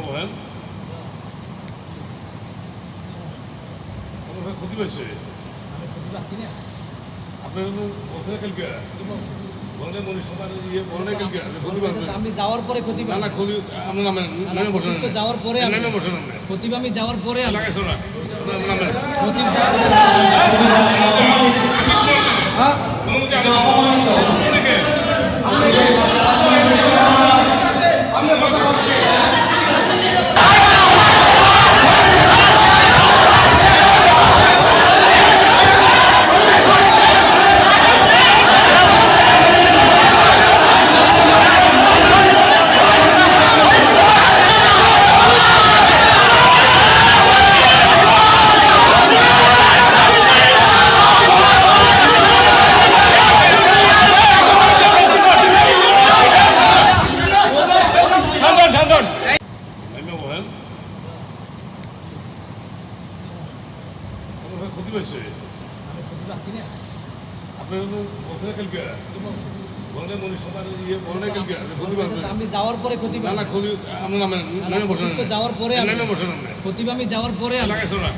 বলেন আমার ক্ষতি পাইছে। আপনার বলছে কালকে বলে মনীষ সমার ইয়ে বলে কালকে ক্ষতি পারবে আমি যাওয়ার পরে ক্ষতি না না ক্ষতি আপনার নামে নামে বসেন তো যাওয়ার পরে নামে আপনি প্রতিভা আমি যাওয়ার পরে আমি লাগাইছো নামে। হ্যাঁ? আমি যাওয়ার পরে যাওয়ার পরে আমি নামে বসেন আপনি প্রতিভা আমি যাওয়ার পরে আমি লাগাইছো না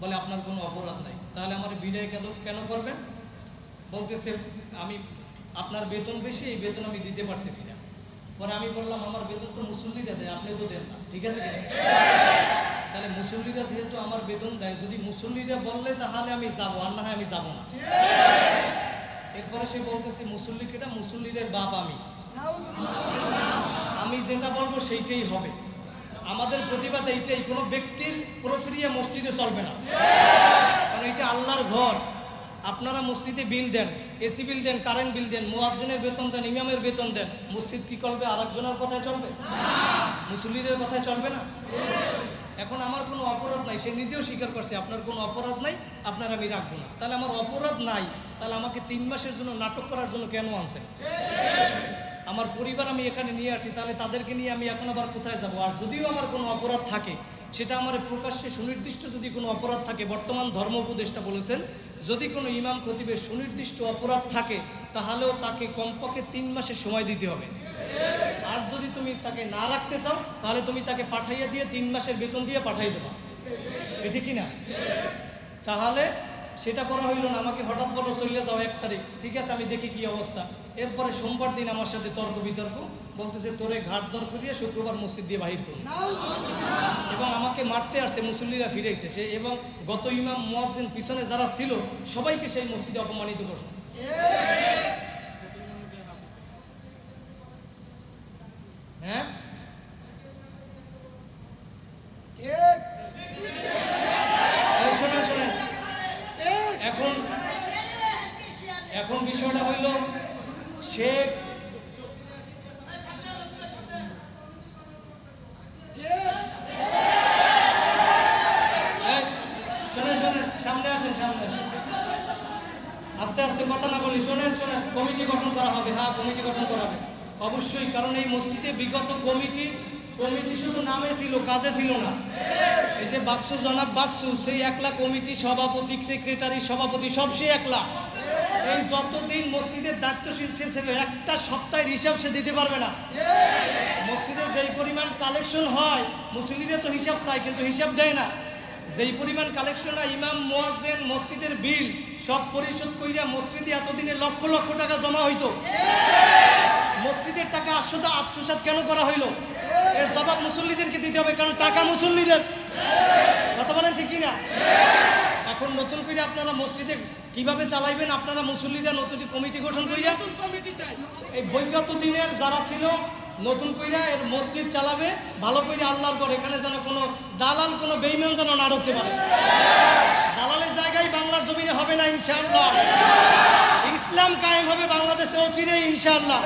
বলে আপনার কোনো অপরাধ নাই। তাহলে আমার বিনয় কেন কেন করবেন? বলতেছে, আমি আপনার বেতন বেশি, এই বেতন আমি দিতে পারতেছি না। পরে আমি বললাম, আমার বেতন তো মুসল্লিরা দেয় আপনি তো দেন না। ঠিক আছে তাহলে মুসল্লিরা যেহেতু আমার বেতন দেয়, যদি মুসল্লিরা বললে তাহলে আমি যাব, আর না হয় আমি যাব না। এরপরে সে বলতেছে, মুসল্লি কেটা? মুসল্লিদের বাপ আমি। আমি যেটা বলব সেইটাই হবে। আমাদের প্রতিবাদ এইটাই কোনো ব্যক্তির প্রক্রিয়া মসজিদে চলবে না। কারণ এটা আল্লাহর ঘর। আপনারা মসজিদে বিল দেন এসি বিল দেন কারেন্ট বিল দেন, মুয়াজ্জিনের বেতন দেন, ইমামের বেতন দেন, মসজিদ কি করবে? আর একজনের কথায় চলবে? মুসল্লিদের কথায় চলবে না? এখন আমার কোনো অপরাধ নাই, সে নিজেও স্বীকার করছে, আপনার কোনো অপরাধ নাই, আপনার আমি রাখব না। তাহলে আমার অপরাধ নাই, তাহলে আমাকে তিন মাসের জন্য নাটক করার জন্য কেন আনছেন? আমার পরিবার আমি এখানে নিয়ে আসি, তাহলে তাদেরকে নিয়ে আমি এখন আবার কোথায় যাব? আর যদিও আমার কোনো অপরাধ থাকে, সেটা আমার প্রকাশ্যে সুনির্দিষ্ট যদি কোনো অপরাধ থাকে, বর্তমান ধর্ম উপদেষ্টা বলেছেন, যদি কোনো ইমাম খতিবের সুনির্দিষ্ট অপরাধ থাকে, তাহলেও তাকে কমপক্ষে তিন মাসের সময় দিতে হবে। আর যদি তুমি তাকে না রাখতে চাও, তাহলে তুমি তাকে পাঠাইয়া দিয়ে তিন মাসের বেতন দিয়ে পাঠাই দেবা। এটা কি না? তাহলে সেটা করা হইল না, আমাকে হঠাৎ বলো চলে যাও এক তারিখ। ঠিক আছে, আমি দেখি কি অবস্থা। এরপরে সোমবার দিন আমার সাথে তর্ক বিতর্ক। বলতেছে, তোরে ঘাট দর করিয়ে শুক্রবার মসজিদ দিয়ে বাহির করুন এবং আমাকে মারতে আসছে, মুসল্লিরা ফিরে ফিরেছে। সে এবং গত ইমাম মোয়াজ্জিন পিছনে যারা ছিল, সবাইকে সেই মসজিদে অপমানিত করছে। হ্যাঁ এই শোনেন শোনেন এখন এখন বিষয়টা হইল সে এই, শোনেন শোনেন সামনে আসেন সামনে আসেন আস্তে আস্তে কথা না বলি শোনেন শোনেন কমিটি গঠন করা হবে হ্যাঁ কমিটি গঠন করা হবে অবশ্যই কারণ এই মসজিদে বিগত কমিটি কমিটি শুধু নামে ছিল, কাজে ছিল না। এই যে বাস্যু জনাব বাস্যু সেই একলা কমিটি সভাপতি, সেক্রেটারি, সভাপতি, সব সে একলা। এই যতদিন মসজিদের দায়িত্বশীল সে ছিল, একটা সপ্তাহের হিসাব সে দিতে পারবে না। মসজিদে যেই পরিমাণ কালেকশন হয় মুসলিমরা তো হিসাব চায়, কিন্তু হিসাব দেয় না। যেই পরিমাণ কালেকশন হয়, ইমাম মোয়াজেন মসজিদের বিল, সব পরিশোধ কইরা মসজিদে এতদিনে লক্ষ লক্ষ টাকা জমা হইতো। মসজিদের টাকা আশ্বতা আত্মসাৎ কেন করা হইল? এর জবাব মুসল্লিদেরকে দিতে হবে কারণ টাকা মুসল্লিদের। কথা বলেন ঠিক কিনা? এখন নতুন করে আপনারা মসজিদে কীভাবে চালাইবেন? আপনারা মুসল্লিরা নতুন কমিটি গঠন কইরা এই বৈগত দিনের যারা ছিল নতুন কইরা এর মসজিদ চালাবে ভালো করে আল্লাহর ঘর এখানে যেন কোনো দালাল কোনো বেইমান যেন না ঢুকতে পারে। দালালের জায়গায় বাংলার জমিনে হবে না ইনশাআল্লাহ। ইসলাম কায়েম হবে বাংলাদেশের অচিরে ইনশাআল্লাহ।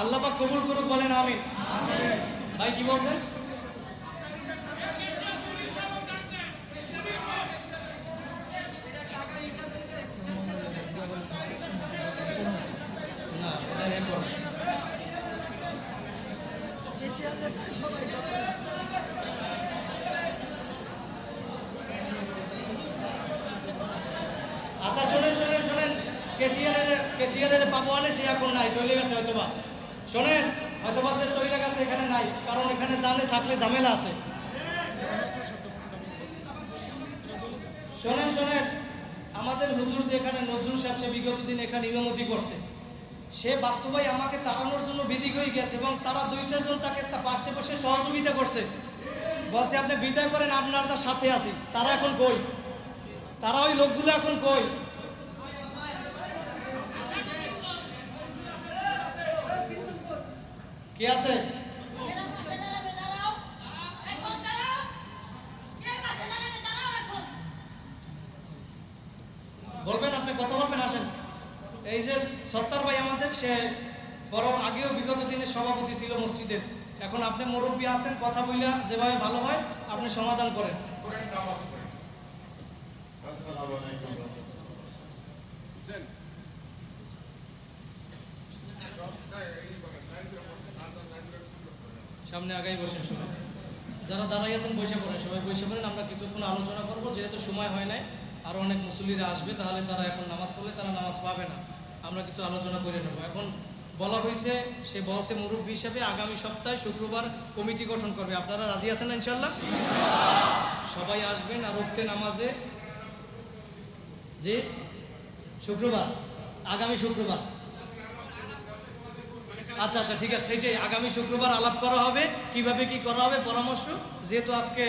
আল্লাহ পাক কবুল করুক বলেন আমিন। ভাই কি বলছেন? না এটা রেকর্ড আচ্ছা শোনেন শোনেন শোনেন কেশিয়ারের কেশিয়ারের পাবো আনে, সে এখন নাই, চলে গেছে হয়তোবা। শোনেন, হয়তোবা সে চলে গেছে, এখানে নাই, কারণ এখানে জানে, থাকলে ঝামেলা আছে। শোনেন শোনেন, আমাদের হুজুর যে এখানে নজরুল সাহেব, সে বিগত দিন এখানে ইমামতি করছে। সে বাস্তু ভাই আমাকে তাড়ানোর জন্য বিধি হয়ে গেছে এবং তারা দুই চারজন তাকে পাশে বসে সহযোগিতা করছে। বসে আপনি বিদায় করেন, আপনার তার সাথে আছি। তারা এখন কই? তারা ওই লোকগুলো এখন কই কে আছে এরা পাশে দাঁড়াবে দাঁড়াও এখন দাঁড়াও কে পাশে দাঁড়াবে দাঁড়াও এখন বলবেন, আপনি কথা বলবেন, আসেন। এই যে সত্তার ভাই আমাদের, সে বড় আগেও বিগত দিনে সভাপতি ছিল মসজিদের। এখন আপনি মুরব্বী আছেন, কথা বইলা যেভাবে ভালো হয়, আপনি সমাধান করেন। আসসালামু আলাইকুম। সামনে আগাই বসেন সবাই যারা দাঁড়াই আছেন, বসে পড়েন। সবাই বসে পড়েন। আমরা কিছুক্ষণ আলোচনা করব। যেহেতু সময় হয় নাই আরও অনেক মুসল্লিরা আসবে, তাহলে তারা এখন নামাজ পড়লে তারা নামাজ পাবে না। আমরা কিছু আলোচনা করে নেব। এখন বলা হয়েছে, সে বলছে মুরব্বী হিসাবে আগামী সপ্তাহে শুক্রবার কমিটি গঠন করবে। আপনারা রাজি আছেন ইনশাল্লাহ সবাই আসবেন আর উঠতে নামাজে। যে শুক্রবার, আগামী শুক্রবার। আচ্ছা আচ্ছা ঠিক আছে সেই যে আগামী শুক্রবার আলাপ করা হবে, কীভাবে কি করা হবে পরামর্শ, যেহেতু আজকে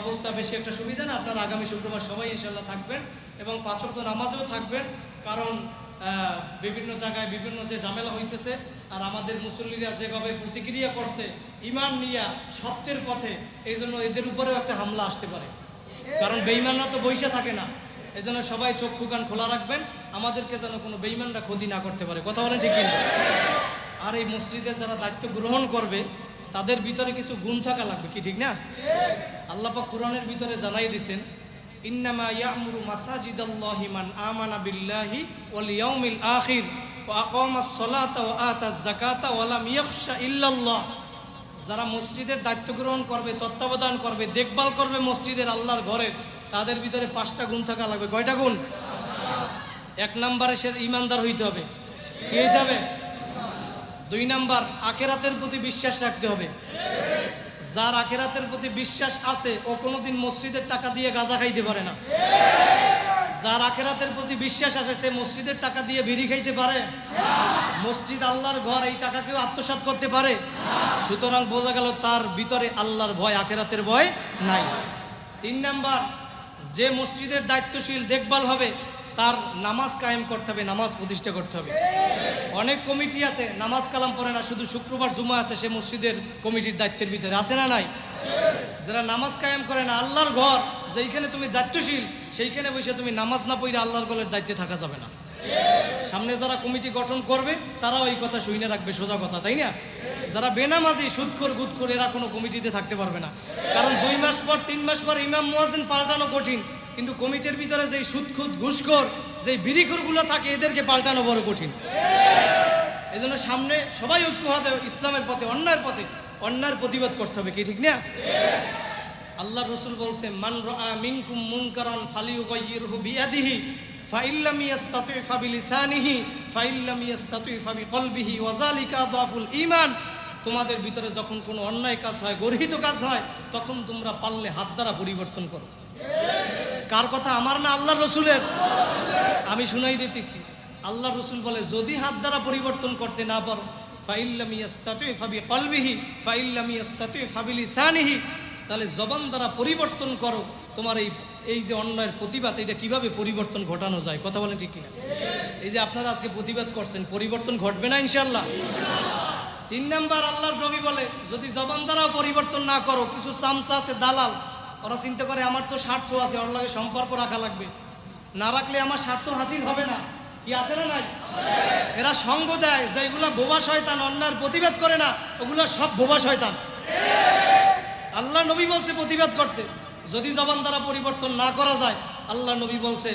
অবস্থা বেশি একটা সুবিধা না, আপনারা আগামী শুক্রবার সবাই ইনশাল্লাহ থাকবেন এবং পাঁচক নামাজেও থাকবেন, কারণ বিভিন্ন জায়গায় বিভিন্ন যে ঝামেলা হইতেছে, আর আমাদের মুসল্লিরা যেভাবে প্রতিক্রিয়া করছে, ইমান নিয়া সত্যের পথে এই জন্য এদের উপরেও একটা হামলা আসতে পারে। কারণ বেইমানরা তো বইসা থাকে না, এজন্য সবাই চক্ষু কান খোলা রাখবেন, আমাদেরকে যেন কোনো বেইমানরা ক্ষতি না করতে পারে। কথা বলেন ঠিক কিনা? আর এই মসজিদে যারা দায়িত্ব গ্রহণ করবে, তাদের ভিতরে কিছু গুণ থাকা লাগবে, কি ঠিক না? আল্লাহ পাক কোরআনের ভিতরে জানাই দিছেন, ইন্নামা মান বিল্লাহি যারা মসজিদের দায়িত্ব গ্রহণ করবে, তত্ত্বাবধান করবে, দেখভাল করবে মসজিদের আল্লাহর ঘরে, তাদের ভিতরে পাঁচটা গুণ থাকা লাগবে। কয়টা গুণ? এক নম্বরে সে ইমানদার হইতে হবে। কি হইতে হবে? দুই নাম্বার, আখেরাতের প্রতি বিশ্বাস রাখতে হবে। যার আখেরাতের প্রতি বিশ্বাস আছে, ও কোনোদিন মসজিদের টাকা দিয়ে গাঁজা খাইতে পারে না। যার আখেরাতের প্রতি বিশ্বাস আছে, সে মসজিদের টাকা দিয়ে বিড়ি খাইতে পারে। মসজিদ আল্লাহর ঘর, এই টাকা কেউ আত্মসাৎ করতে পারে। সুতরাং বোঝা গেল তার ভিতরে আল্লাহর ভয়, আখেরাতের ভয় নাই। তিন নাম্বার, যে মসজিদের দায়িত্বশীল দেখভাল হবে তার নামাজ কায়েম করতে হবে, নামাজ প্রতিষ্ঠা করতে হবে। অনেক কমিটি আছে, নামাজ কালাম পড়ে না, শুধু শুক্রবার জুমা আছে, সে মসজিদের কমিটির দায়িত্বের ভিতরে আছে না নাই? যারা নামাজ কায়েম করে না, আল্লাহর ঘর, যেইখানে তুমি দায়িত্বশীল, সেইখানে বসে তুমি নামাজ না পড়ে আল্লাহর ঘরের দায়িত্বে থাকা যাবে না। সামনে যারা কমিটি গঠন করবে, তারাও এই কথা শুনে রাখবে, সোজা কথা, তাই না? যারা বেনামাজি সুদখোর গুদখোর এরা কোনো কমিটিতে থাকতে পারবে না। কারণ দুই মাস পর, তিন মাস পর ইমাম মুয়াজিন পাল্টানো কঠিন। কিন্তু কমিটির ভিতরে যেই সুদখুদ ঘুষখোর, যেই বিড়িখোরগুলো থাকে, এদেরকে পাল্টানো বড় কঠিন। এই জন্য সামনে সবাই ঐক্য হতে ইসলামের পথে, অন্যায়ের পথে, অন্যায়ের প্রতিবাদ করতে হবে, কি ঠিক না? আল্লাহ রসুল বলছে, মান মিনকুম মুনকারান ফালিয়ুগাইয়িরহু বিয়াদিহি ফাইল্লাম ইয়াস্তাতি ফাবিলিসানিহি ফাইল্লাম ইয়াস্তাতি ফাবিকলবিহি ওয়া যালিকা আদাফুল ঈমান। তোমাদের ভিতরে যখন কোনো অন্যায় কাজ হয়, গর্হিত কাজ হয়, তখন তোমরা পারলে হাত দ্বারা পরিবর্তন করো। কার কথা? আমার না আল্লাহ রসুলের? আমি শুনাই দিতেছি। আল্লাহ রসুল বলে, যদি হাত দ্বারা পরিবর্তন করতে না পারো ফাবি ফাবিলিসানিহি তাহলে জবান দ্বারা পরিবর্তন করো। তোমার এই এই যে অন্যায়ের প্রতিবাদ, এটা কীভাবে পরিবর্তন ঘটানো যায়? কথা বলেন ঠিক কিনা? এই যে আপনারা আজকে প্রতিবাদ করছেন, পরিবর্তন ঘটবে না ইনশাল্লাহ তিন নাম্বার, আল্লাহর নবী বলে, যদি জবান দ্বারাও পরিবর্তন না করো, কিছু চামচা আছে দালাল ওরা চিন্তা করে, আমার তো স্বার্থ আছে, ওর লাগে সম্পর্ক রাখা লাগবে। না রাখলে আমার স্বার্থ হাসিল হবে না। কি আছে না নাই? এরা সঙ্গ দেয় যেগুলো বোবা শয়তান অন্যার প্রতিবাদ করে না, ওগুলো সব বোবা শয়তান। আল্লাহ নবী বলছে প্রতিবাদ করতে। যদি জবান দ্বারা পরিবর্তন না করা যায়, আল্লাহ নবী বলছে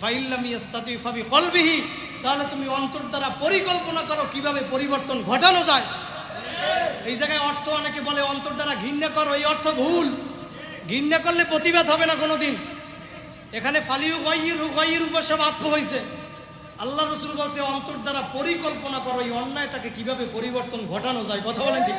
ফাইল্লামি ফাবি তাহলে তুমি অন্তর দ্বারা পরিকল্পনা করো কীভাবে পরিবর্তন ঘটানো যায়। এই জায়গায় অর্থ অনেকে বলে, অন্তর দ্বারা ঘৃণা করো এই অর্থ ভুল। ঘৃণা করলে প্রতিবাদ হবে না কোনোদিন। এখানে ফালিউ গইর গইর উপর সব আত্ম হয়েছে আল্লাহ রসুল বলছে, অন্তর দ্বারা পরিকল্পনা করো, এই অন্যায়টাকে কীভাবে পরিবর্তন ঘটানো যায়, কথা বলেন ঠিক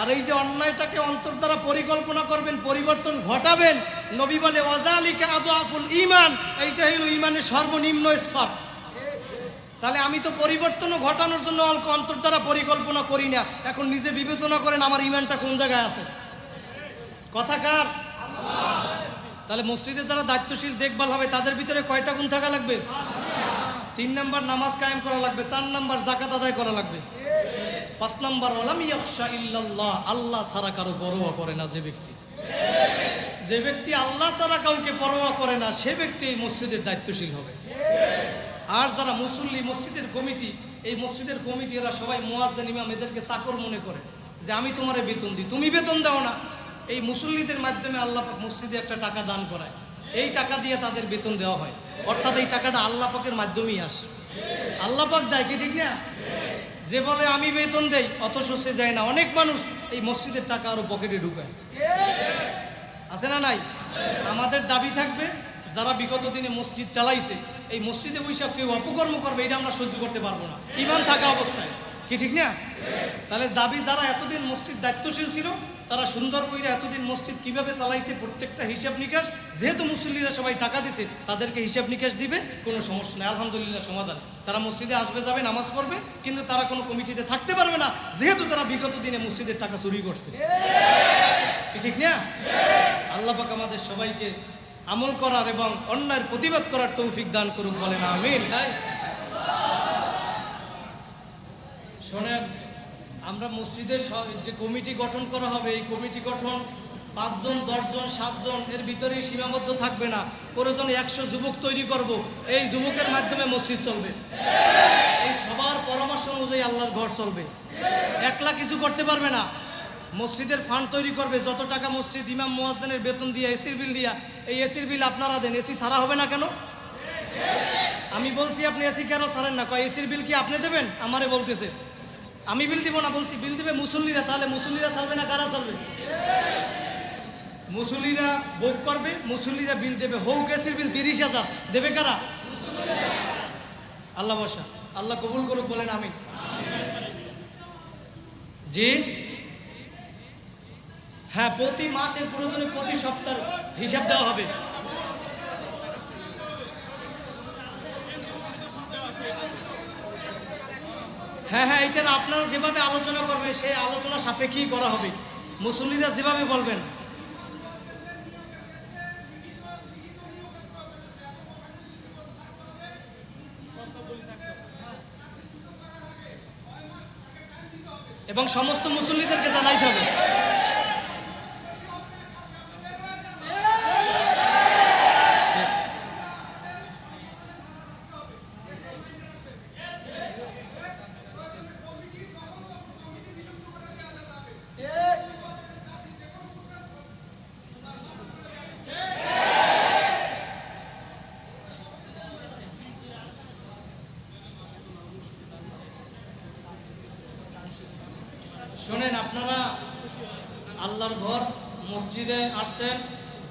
আর এই যে অন্যায়টাকে অন্তর দ্বারা পরিকল্পনা করবেন, পরিবর্তন ঘটাবেন, নবী বলে, ওয়াজালিকা আফুল ইমান এইটা হইল ইমানের সর্বনিম্ন স্তর। তাহলে আমি তো পরিবর্তনও ঘটানোর জন্য অল্প অন্তর দ্বারা পরিকল্পনা করি না। এখন নিজে বিবেচনা করেন আমার ইমানটা কোন জায়গায় আছে। কথা কার? তাহলে মসজিদে যারা দায়িত্বশীল, দেখভাল হবে, তাদের ভিতরে কয়টা গুণ থাকা লাগবে? তিন নাম্বার নামাজ কায়েম করা লাগবে, চার নাম্বার জাকাত আদায় করা লাগবে। পাঁচ নাম্বার ওলাম ইয়াকশা ইল্লাল্লাহ, আল্লাহ ছাড়া কারও পরোয়া করে না যে ব্যক্তি। যে ব্যক্তি আল্লাহ ছাড়া কাউকে পরোয়া করে না, সে ব্যক্তি এই মসজিদের দায়িত্বশীল হবে। আর যারা মুসল্লি, মসজিদের কমিটি, এই মসজিদের কমিটি এরা সবাই মোয়াজ্জেন ইমাম, এদেরকে চাকর মনে করে যে, আমি তোমারে বেতন দিই, তুমি বেতন দাও না। এই মুসল্লিদের মাধ্যমে আল্লাহ মসজিদে একটা টাকা দান করায়। এই টাকা দিয়ে তাদের বেতন দেওয়া হয়। অর্থাৎ এই টাকাটা আল্লাহ পাকের মাধ্যমেই আসে। আল্লাহ পাক দেয় কি ঠিক না? যে বলে, আমি বেতন দেই, অথচ সে যায় না। অনেক মানুষ এই মসজিদের টাকা আরও পকেটে ঢুকায়। আছে না নাই? আমাদের দাবি থাকবে, যারা বিগত দিনে মসজিদ চালাইছে, এই মসজিদে বৈশাখ কেউ অপকর্ম করবে, এটা আমরা সহ্য করতে পারব না। ইমান থাকা অবস্থায়। কি ঠিক না? তাহলে দাবি, যারা এতদিন মসজিদ দায়িত্বশীল ছিল তারা সুন্দর করে এতদিন মসজিদ কীভাবে চালাইছে প্রত্যেকটা হিসাব নিকাশ, যেহেতু মুসল্লিরা সবাই টাকা দিছে, তাদেরকে হিসাব নিকাশ দিবে, কোনো সমস্যা নেই, আলহামদুলিল্লাহ সমাধান। তারা মসজিদে আসবে, যাবে, নামাজ পড়বে, কিন্তু তারা কোনো কমিটিতে থাকতে পারবে না, যেহেতু তারা বিগত দিনে মসজিদের টাকা চুরি করছে। ঠিক না? আল্লাহ পাক আমাদের সবাইকে আমল করার এবং অন্যায়ের প্রতিবাদ করার তৌফিক দান করুক বলেন, আমিন। শোনেন আমরা মসজিদের যে কমিটি গঠন করা হবে, এই কমিটি গঠন পাঁচজন, দশজন, সাতজন, এর ভিতরেই সীমাবদ্ধ থাকবে না। প্রয়োজন একশো যুবক তৈরি করব। এই যুবকের মাধ্যমে মসজিদ চলবে। এই সবার পরামর্শ অনুযায়ী আল্লাহর ঘর চলবে। একলা কিছু করতে পারবে না। মসজিদের ফান্ড তৈরি করবে। যত টাকা মসজিদ ইমাম মোয়াজ্জেনের বেতন দিয়ে এসির বিল দিয়া, এই এসির বিল আপনারা দেন। এসি সারা হবে না কেন? আমি বলছি, আপনি এসি কেন সারেন না? কয়, এসির বিল কি আপনি দেবেন? আমারে বলতেছে। আমি বিল দিব না বলছি, বিল দিবে মুসল্লিরা, তাহলে মুসল্লিরা সারবে না কারা সারবে মুসল্লিরা বুক করবে, মুসল্লিরা বিল দেবে। হৌক এসির বিল তিরিশ হাজার। দেবে কারা? আল্লাহ বসা আল্লাহ কবুল করুক, বলেন আমি জি? হ্যাঁ প্রতি মাসের প্রয়োজনে প্রতি সপ্তাহ হিসাব দেওয়া হবে। হ্যাঁ হ্যাঁ এটার আপনারা যেভাবে আলোচনা করবেন, সেই আলোচনা সাপেক্ষেই করা হবে। মুসল্লিরা যেভাবে বলবেন। এবং সমস্ত মুসল্লিদেরকে জানাইতে হবে।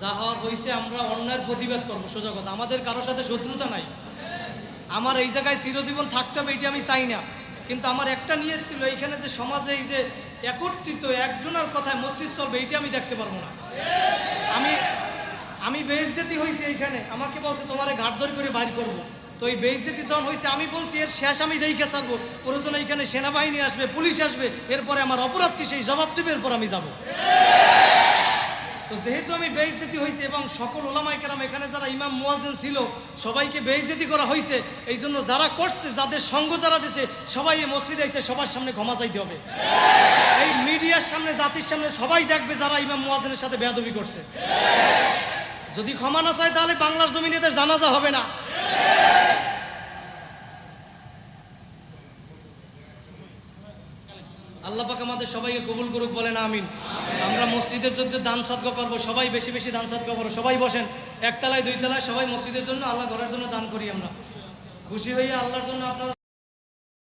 যা হওয়ার হয়েছে, আমরা অন্যায়ের প্রতিবাদ করব, সোজা কথা। আমাদের কারোর সাথে শত্রুতা নাই। আমার এই জায়গায় চিরজীবন থাকতে হবে, এটা আমি চাই না। কিন্তু আমার একটা নিয়ে ছিল, এইখানে যে সমাজে এই যে একত্রিত, একজনের কথায় মসজিদ চলবে এইটা আমি দেখতে পারব না। আমি আমি বেইজ্জতি হয়েছি এইখানে। আমাকে বলছে, তোমারে ঘাট ধরে করে বাইর করব। তো এই বেইজ্জতি যখন হয়েছে, আমি বলছি, এর শেষ আমি দেখে ছাড়বো। প্রয়োজন এইখানে সেনাবাহিনী আসবে, পুলিশ আসবে। এরপরে আমার অপরাধ কি, সেই জবাব দেবে, এরপর আমি যাব। তো যেহেতু আমি বেইজ্জতি হয়েছে এবং সকল ওলামাই কেরাম এখানে যারা ইমাম, মুয়াজ্জিন ছিল, সবাইকে বেইজ্জতি করা হয়েছে এই জন্য যারা করছে, যাদের সঙ্গ যারা দিছে, সবাই এই মসজিদে এসে সবার সামনে ক্ষমা চাইতে হবে। এই মিডিয়ার সামনে, জাতির সামনে সবাই দেখবে যারা ইমাম, মুয়াজ্জিনের সাথে বেয়াদবি করছে। যদি ক্ষমা না চায়, তাহলে বাংলার জমিনে এদের জানাজা হবে না। আল্লাহ পাক আমাদের সবাইকে কবুল করুক, বলেন আমিন। আমরা মসজিদের জন্য দান সদকা করব, সবাই বেশি বেশি দান সদকা করব সবাই বসেন। একতলায় দুই তলায় সবাই মসজিদের জন্য আল্লাহ ঘরের জন্য দান করি আমরা। খুশি হয়ে আল্লাহর জন্য আপনারা